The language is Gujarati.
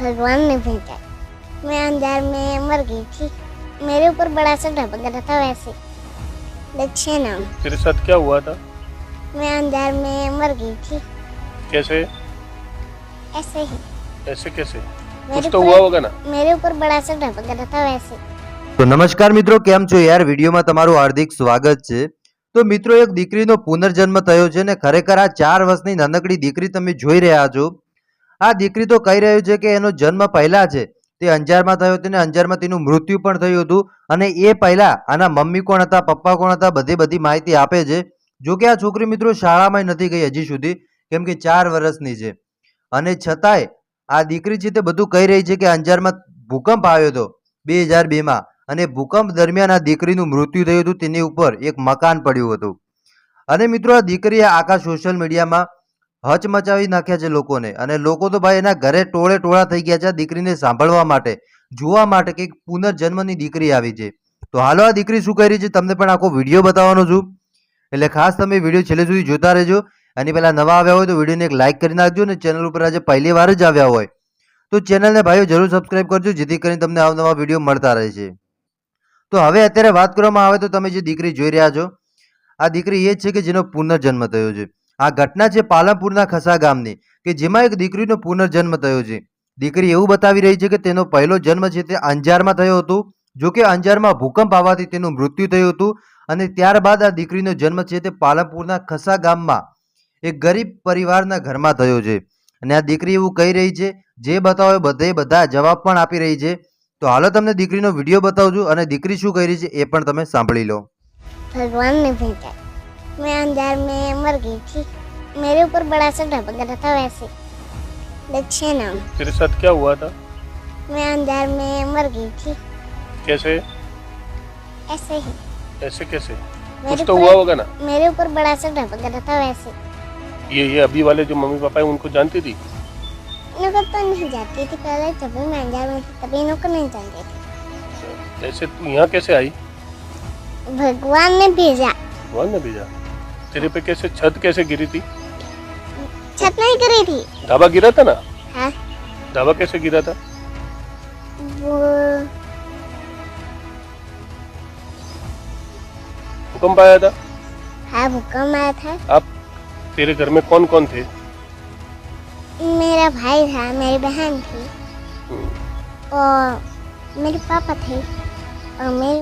भगवान ने भेजा मैं अंजार में मर गई थी मेरे ऊपर बड़ा सा ढपक रहा था वैसे लक्ष्य नाम तेरे साथ क्या हुआ था मैं अंजार में मर गई थी कैसे ऐसे ही ऐसे कैसे मेरे कुछ तो ऊपर- हुआ होगा ना मेरे ऊपर बड़ा सा ढपक रहा था वैसे તો નમસ્કાર મિત્રો કેમ છો યાર વિડીયોમાં તમારું હાર્દિક સ્વાગત છે તો મિત્રો એક દીકરીનો પુનર્જન્મ થયો છે ને ખરેખર આ ચાર વર્ષની નાનકડી દીકરી તમે જોઈ રહ્યા છો આ દીકરી તો કહી રહ્યું છે કે એનો જન્મ પહેલા છે. તે અંજારમાં થયો હતો અને અંજારમાં તેનું મૃત્યુ પણ થયું હતું અને એ પહેલા આના મમ્મી કોણ હતા, પપ્પા કોણ હતા, બધી બધી માહિતી આપે છે. જો કે આ છોકરી મિત્રો શાળામાં નથી ગઈ હજી સુધી, કેમ કે ચાર વર્ષની છે. અને છતાંય આ દીકરી છે તે બધું કહી રહી છે કે અંજારમાં ભૂકંપ આવ્યો હતો બે હજાર બેમાં અને ભૂકંપ દરમિયાન આ દીકરીનું મૃત્યુ થયું હતું. તેની ઉપર એક મકાન પડ્યું હતું. અને મિત્રો આ દીકરીએ આખા સોશિયલ મીડિયામાં હચમચાવી નાખ્યા છે લોકોને. અને લોકો તો ભાઈ એના ઘરે ટોળે ટોળા થઈ ગયા છે દીકરીને સાંભળવા માટે. જોવા માટે કે પુનર્જન્મની દીકરી આવી છે. તો હાલો આ દીકરી શું કરી છે? તમને પણ આખો વીડિયો બતાવવાનો છું. એટલે ખાસ તમે વીડિયો છેલ્લે સુધી જોતા રહેજો. અને પહેલાં નવા આવ્યા હોય તો વિડીયોને એક લાઇક કરી નાખજો અને ચેનલ ઉપર આજે પહેલી વાર જ આવ્યા હોય. તો ચેનલને ભાઈઓ જરૂર સબસ્ક્રાઇબ કરજો, જેથી કરીને તમને નવા વીડિયો મળતા રહે છે. તો હવે અત્યારે વાત કરવામાં આવે તો તમે જે દીકરી જોઈ રહ્યા છો, આ દીકરી એ જ છે કે જેનો પુનર્જન્મ થયો છે. આ ઘટના છે પાલનપુરના ખસા ગામની, કે જેમાં એક દીકરીનો પુનર્જન્મ થયો છે. દીકરી એવું બતાવી રહી છે કે તેનો પહેલો જન્મ છે તે અંજારમાં થયો હતો, જો કે અંજારમાં ભૂકંપ આવવાથી તેનું મૃત્યુ થયું હતું, અને ત્યારબાદ આ દીકરીનો જન્મ છે તે પાલનપુરના ખસા ગામમાં, એક ગરીબ પરિવારના ઘરમાં થયો છે. અને આ દીકરી એવું કહી રહી છે, જે બતાવો બધે બધા જવાબ પણ આપી રહી છે. તો હાલો તમને દીકરીનો વીડિયો બતાવજો અને દીકરી શું કરી છે એ પણ તમે સાંભળી લો. ભગવાનને ભેટાય. मैं अंजार में मर गई थी। मेरे ऊपर बड़ा सा ढपक रहा था वैसे। लक्ष्य नाम। तेरे साथ क्या हुआ था? मैं अंजार में मर गई थी। कैसे? ऐसे ही। ऐसे कैसे? कुछ तो हुआ होगा ना। मेरे ऊपर बड़ा सा ढपक रहा था वैसे। ये ये अभी वाले जो मम्मी पापा है उनको जानती थी? इनको तो नहीं जाती थी पहले जब भी मैं अंजार में थी तभी इनको नहीं जानती थी। ऐसे तू यहाँ कैसे आई? भगवान ने भेजा। भगवान ने भेजा? तेरे पे कैसे छत कैसे गिरी थी? छत नहीं करी थी। ढाबा गिरा था ना? हाँ। ढाबा कैसे गिरा था? वो भूकंप आया था। हाँ भूकंप आया था। आप तेरे घर में कौन कौन थे? मेरा भाई था मेरी बहन थी। हम्म, और मेरे पापा थे और मेरी